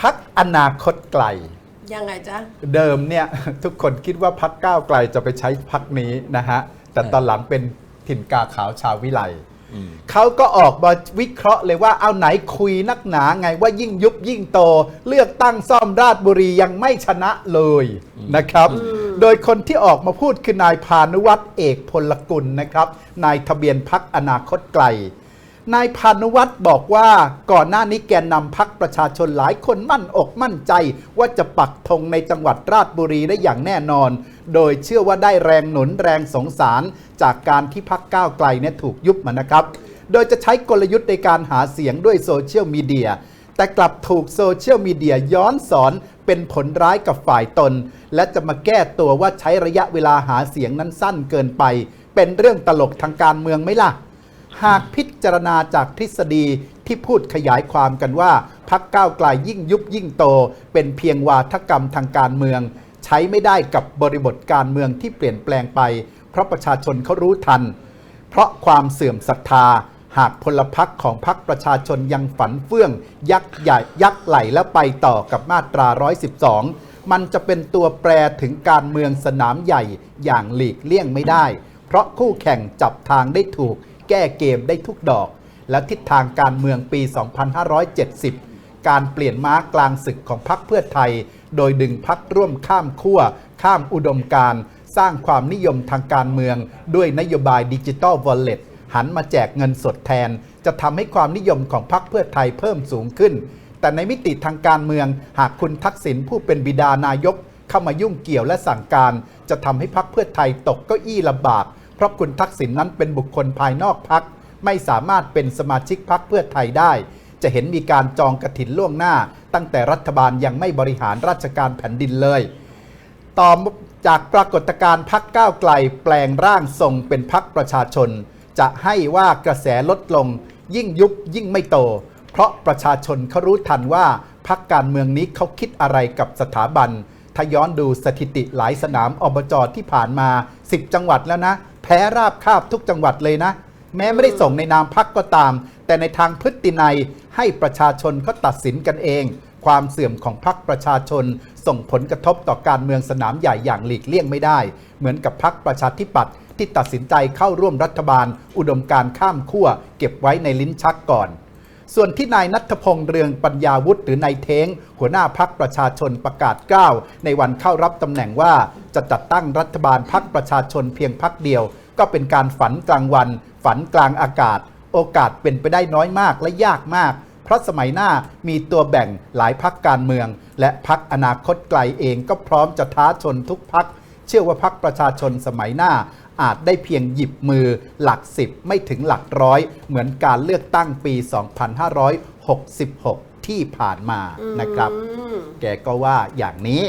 พักอนาคตไกล ยังไงจ๊ะ เดิมเนี่ยทุกคนคิดว่าพักก้าวไกลจะไปใช้พักนี้นะฮะ แต่ตอนหลังเป็นถิ่นกาขาวชาววิไลเขาก็ออกมาวิเคราะห์เลยว่าเอาไหนคุยนักหนาไงว่ายิ่งยุบยิ่งโต เลือกตั้งซ่อมราชบุรียังไม่ชนะเลยนะครับ โดยคนที่ออกมาพูดคือนายพานุวัตรเอกพลกุลนะครับ นายทะเบียนพักอนาคตไกล นายพานุวัตรบอกว่าก่อนหน้านี้แกนนำพักประชาชนหลายคนมั่นอกมั่นใจ ว่าจะปักธงในจังหวัดราชบุรีได้อย่างแน่นอน โดยเชื่อว่าได้แรงหนุนแรงสงสาร จากการที่พักก้าวไกลเนี่ยถูกยุบมานะครับ โดยจะใช้กลยุทธ์ในการหาเสียงด้วยโซเชียลมีเดียแต่กลับถูกโซเชียลมีเดียย้อนสอนเป็นผลร้ายกับฝ่ายตน และจะมาแก้ตัวว่าใช้ระยะเวลาหาเสียงนั้นสั้นเกินไป เป็นเรื่องตลกทางการเมืองไหมล่ะ หากพิจารณาจากทฤษฎีที่พูดขยายความกันว่าพักก้าวไกลยิ่งยุบยิ่งโต เป็นเพียงวาทกรรมทางการเมือง ใช้ไม่ได้กับบริบทการเมืองที่เปลี่ยนแปลงไป เพราะประชาชนเขารู้ทัน เพราะความเสื่อมศรัทธา หากพลพรรคของพรรคประชาชนยังฝันเฟื่อง ยักษ์ใหญ่ยักษ์ไหลแล้วไปต่อกับมาตรา 112 มันจะเป็นตัวแปรถึงการเมืองสนามใหญ่อย่างหลีกเลี่ยงไม่ได้ เพราะคู่แข่งจับทางได้ถูก แก้เกมได้ทุกดอก และทิศทางการเมืองปี 2570 การเปลี่ยนม้ากลางศึกของพรรคเพื่อไทย โดยดึงพรรคร่วมข้ามขั้ว ข้ามอุดมการสร้างความนิยมทางการเมือง ด้วยนโยบายดิจิ t a ลวอลเล็ตหันมาแจกเงินสดแทน จะทำให้ความนิยมของพรรคเพื่อไทยเพิ่มสูงขึ้น แต่ในมิติทางการเมือง หากคุณทักษิณผู้เป็นบิดานายกเข้ามายุ่งเกี่ยวและสั่งการ จะทำให้พรรคเพื่อไทยตกเก้าอี้ลำบาก เพราะคุณทักษิณนั้นเป็นบุคคลภายนอกพรรคไม่สามารถเป็นสมาชิกพรรคเพื่อไทยได้ จะเห็นมีการจองกระถินล่วงหน้า ตั้งแต่รัฐบาลยังไม่บริหารราชการแผ่นดินเลย ต่อจากปรากฏการณ์พักก้าวไกลแปลงร่างทรงเป็นพักประชาชน จะให้ว่ากระแสลดลง ยิ่งยุบยิ่งไม่โต เพราะประชาชนเขารู้ทันว่าพักการเมืองนี้เขาคิดอะไรกับสถาบันถ้าย้อนดูสถิติหลายสนามอบจที่ผ่านมา 10 จังหวัดแล้วนะ พ้ราบคาบทุกจังหวัดเลยนะ แม้ไม่ได้ส่งในนามพักก็ตาม แต่ในทางพฤตินัยให้ประชาชนเขาตัดสินกันเอง ความเสื่อมของพักประชาชน ส่งผลกระทบต่อการเมืองสนามใหญ่อย่างหลีกเลี่ยงไม่ได้ เหมือนกับพักประชาธิปัตย์ที่ตัดสินใจเข้าร่วมรัฐบาล อุดมการข้ามขั้วเก็บไว้ในลิ้นชักก่อน ส่วนที่นายนัทพงษ์เรืองปัญญาวุฒิหรือนายเท้ง หัวหน้าพักประชาชนประกาศกล้าวในวันเข้ารับตำแหน่งว่าจะจัดตั้งรัฐบาลพักประชาชนเพียงพักเดียว ก็เป็นการฝันกลางวัน ฝันกลางอากาศ โอกาสเป็นไปได้น้อยมากและยากมากเพราะสมัยหน้ามีตัวแบ่งหลายพักการเมือง และพักอนาคตไกลเองก็พร้อมจะท้าชนทุกพัก เชื่อว่าพักประชาชนสมัยหน้า อาจได้เพียงหยิบมือหลักสิบไม่ถึงหลักร้อย เหมือนการเลือกตั้งปี 2566 ที่ผ่านมานะครับอืมแกก็ว่าอย่างนี้